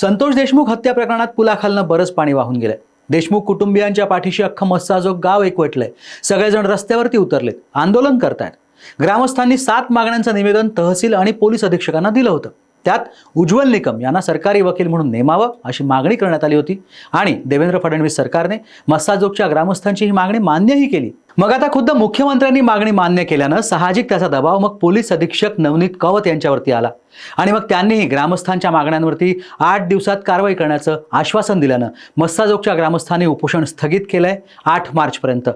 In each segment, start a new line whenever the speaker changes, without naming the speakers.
संतोष देशमुख हत्या प्रकरणात पुलाखालनं बरंच पाणी वाहून गेलंय. देशमुख कुटुंबियांच्या पाठीशी अख्खं मस्साजोग गाव एकवटलंय. सगळेजण रस्त्यावरती उतरलेत. आंदोलन करतायत. ग्रामस्थांनी सात मागण्यांचं निवेदन तहसील आणि पोलीस अधीक्षकांना दिलं होतं. त्यात उज्ज्वल निकम यांना सरकारी वकील म्हणून नेमावं अशी मागणी करण्यात आली होती. आणि देवेंद्र फडणवीस सरकारने मस्साजोगच्या ग्रामस्थांची ही मागणी मान्यही केली. मग आता खुद्द मुख्यमंत्र्यांनी मागणी मान्य केल्यानं साहजिक त्याचा दबाव मग पोलीस अधीक्षक नवनीत कवत यांच्यावरती आला. आणि मग त्यांनीही ग्रामस्थांच्या मागण्यांवरती आठ दिवसात कारवाई करण्याचं आश्वासन दिल्यानं मस्साजोगच्या ग्रामस्थांनी उपोषण स्थगित केलंय आठ मार्चपर्यंत.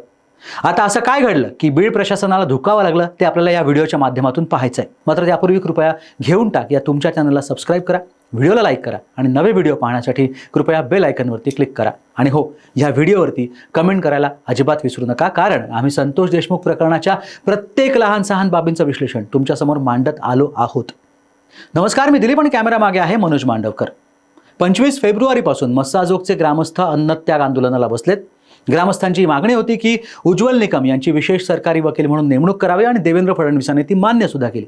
आता असं काय घडलं की बीड प्रशासनाला धुकावं लागलं ते आपल्याला या व्हिडिओच्या माध्यमातून पाहायचं आहे मात्र त्यापूर्वी कृपया घेऊन टाक या तुमच्या चॅनलला सबस्क्राईब करा व्हिडिओला लाईक करा आणि नवे व्हिडिओ पाहण्यासाठी कृपया बेल आयकनवरती क्लिक करा. आणि हो या व्हिडिओवरती कमेंट करायला अजिबात विसरू नका कारण आम्ही संतोष देशमुख प्रकरणाच्या प्रत्येक लहान सहान बाबींचं विश्लेषण तुमच्यासमोर मांडत आलो आहोत. नमस्कार मी दिलीप आणि कॅमेरा मागे आहे मनोज मांडवकर. पंचवीस फेब्रुवारीपासून मस्साजोगचे ग्रामस्थ अन्नत्याग आंदोलनाला बसलेत. ग्रामस्थांची मागणी होती की उज्ज्वल निकम यांची विशेष सरकारी वकील म्हणून नेमणूक करावी आणि देवेंद्र फडणवीसांनी ती मान्य सुद्धा केली.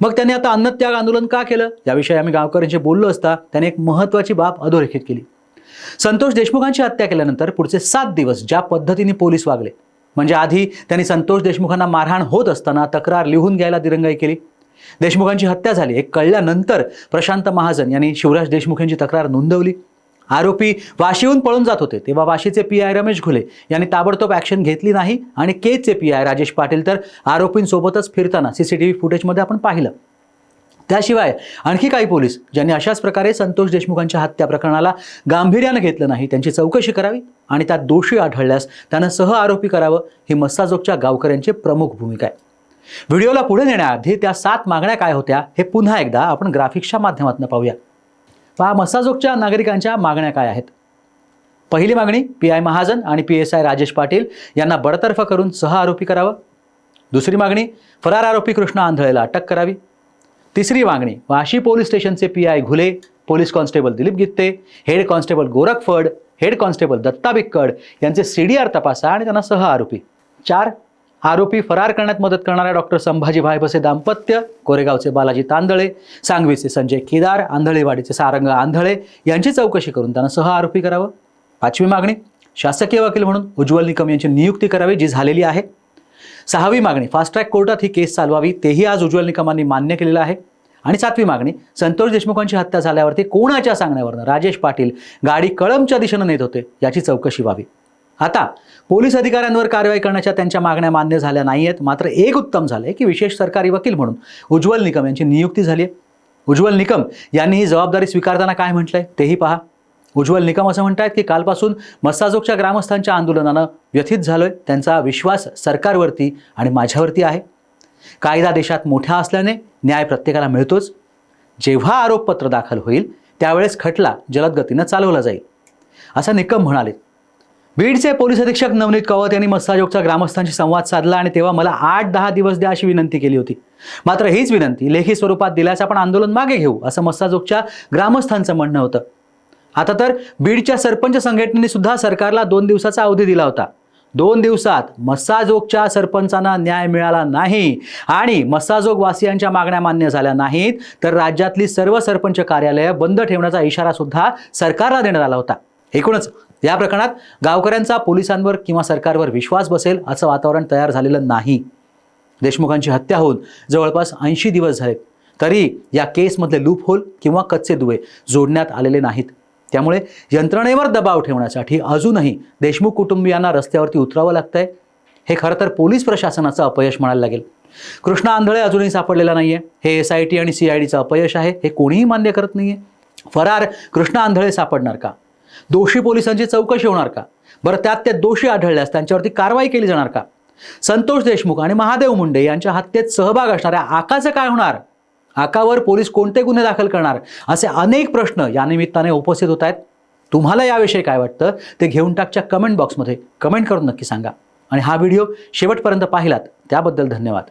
मग त्यांनी आता अन्नत्याग आंदोलन का केलं? याविषयी आम्ही गावकऱ्यांशी बोललो असता त्यांनी एक महत्त्वाची बाब अधोरेखित केली. संतोष देशमुखांची हत्या केल्यानंतर पुढचे सात दिवस ज्या पद्धतीने पोलीस वागले म्हणजे आधी त्यांनी संतोष देशमुखांना मारहाण होत असताना तक्रार लिहून घ्यायला दिरंगाई केली. देशमुखांची हत्या झाली. हे कळल्यानंतर प्रशांत महाजन यांनी शिवराज देशमुख यांची तक्रार नोंदवली. आरोपी वाशीहून पळून जात होते. तेव्हा वाशीचे पी आय रमेश घुले यांनी ताबडतोब ॲक्शन घेतली नाही आणि केचे पी आय राजेश पाटील तर आरोपींसोबतच फिरताना सी सी टी व्ही फुटेजमध्ये आपण पाहिलं. त्याशिवाय आणखी काही पोलीस ज्यांनी अशाच प्रकारे संतोष देशमुखांच्या हत्या प्रकरणाला गांभीर्यानं घेतलं नाही त्यांची चौकशी करावी आणि त्यात दोषी आढळल्यास त्यांना सह आरोपी करावं ही मस्साजोगच्या गावकऱ्यांची प्रमुख भूमिका आहे. व्हिडिओला पुढे नेण्याआधी त्या सात मागण्या काय होत्या हे पुन्हा एकदा आपण ग्राफिक्सच्या माध्यमातून पाहूया. पहा मसाजोगच्या नागरिकांच्या मागण्या काय आहेत? पहिली मागणी पी आय महाजन आणि P S I Rajesh Patil यांना बडतर्फ करून सह आरोपी करावं. दुसरी मागणी फरार आरोपी कृष्ण आंधळेला अटक करावी. तिसरी मागणी वाशी पोलीस स्टेशनचे P I Ghule police constable Dilip Gitte head constable Gorakhphad head constable Datta Bikkad यांचे सी डी आर तपासा आणि त्यांना सह आरोपी. चार आरोपी फरार करण्यात मदत करणाऱ्या डॉक्टर संभाजी भायबसे दाम्पत्य कोरेगावचे बालाजी तांदळे सांगवीचे संजय केदार आंधळेवाडीचे सारंग आंधळे यांची चौकशी करून त्यांना सह आरोपी करावं. पाचवी मागणी शासकीय वकील म्हणून उज्ज्वल निकम यांची नियुक्ती करावी जी झालेली आहे. सहावी मागणी फास्ट ट्रॅक कोर्टात ही केस चालवावी तेही आज उज्ज्वल निकमांनी मान्य केलेलं आहे. आणि सातवी मागणी संतोष देशमुखांची हत्या झाल्यावरती कोणाच्या सांगण्यावरनं राजेश पाटील गाडी कळमच्या दिशेनं नेत होते याची चौकशी व्हावी. आता पोलीस अधिकाऱ्यांवर कारवाई करण्याच्या त्यांच्या मागण्या मान्य झाल्या नाही आहेत मात्र एक उत्तम झालं आहे की विशेष सरकारी वकील म्हणून उज्ज्वल निकम यांची नियुक्ती झाली आहे. उज्ज्वल निकम यांनी ही जबाबदारी स्वीकारताना काय म्हटलं आहे तेही पहा. उज्ज्वल निकम असं म्हणतायत की कालपासून मस्साजोगच्या ग्रामस्थांच्या आंदोलनानं व्यथित झालोय. त्यांचा विश्वास सरकारवरती आणि माझ्यावरती आहे. कायदा देशात मोठा असल्याने न्याय प्रत्येकाला मिळतोच. जेव्हा आरोपपत्र दाखल होईल त्यावेळेस खटला जलदगतीनं चालवला जाईल. असं निकम म्हणाले बीडचे पोलीस अधीक्षक नवनीत कवत यांनी मस्साजोगचा ग्रामस्थांशी संवाद साधला आणि तेव्हा मला आठ दहा दिवस द्या अशी विनंती केली होती. मात्र हीच विनंती लेखी स्वरूपात दिल्यास आपण आंदोलन मागे घेऊ असं मस्साजोगच्या ग्रामस्थांचं म्हणणं होतं. आता तर बीडच्या सरपंच संघटनेने सुद्धा सरकारला दोन दिवसाचा अवधी दिला होता. दोन दिवसात मस्साजोगच्या सरपंचांना न्याय मिळाला नाही आणि मस्साजोग वासियांच्या मागण्या मान्य झाल्या नाहीत तर राज्यातली सर्व सरपंच कार्यालयं बंद ठेवण्याचा इशारा सुद्धा सरकारला देण्यात आला होता. एकूणच या प्रकरणात गावकऱ्यांचा पोलिसांवर किंवा सरकारवर विश्वास बसेल असं वातावरण तयार झालेलं नाही. देशमुखांची हत्या होऊन जवळपास ऐंशी दिवस झालेत. तरी या केसमधले लूप होल किंवा कच्चे दुवे जोडण्यात आलेले नाहीत. त्यामुळे यंत्रणेवर दबाव ठेवण्यासाठी अजूनही देशमुख कुटुंबियांना रस्त्यावरती उतरावं लागतंय. हे खरं तर पोलीस प्रशासनाचं अपयश म्हणायला लागेल. कृष्णा आंधळे अजूनही सापडलेला नाहीये. हे एस आय टी आणि सी आय डीचं अपयश आहे. हे कोणीही मान्य करत नाहीये. फरार कृष्णा आंधळे सापडणार का? दोषी पोलिसांची चौकशी होणार का? बरं त्यात ते दोषी आढळल्यास त्यांच्यावरती कारवाई केली जाणार का? संतोष देशमुख आणि महादेव मुंडे यांच्या हत्येत सहभाग असणाऱ्या आकाचं काय होणार? आकावर पोलीस कोणते गुन्हे दाखल करणार? असे अनेक प्रश्न या निमित्ताने उपस्थित होत आहेत. तुम्हाला याविषयी काय वाटतं ते घेऊन टाकच्या कमेंट बॉक्समध्ये कमेंट करून नक्की सांगा. आणि हा व्हिडिओ शेवटपर्यंत पाहिलात त्याबद्दल धन्यवाद.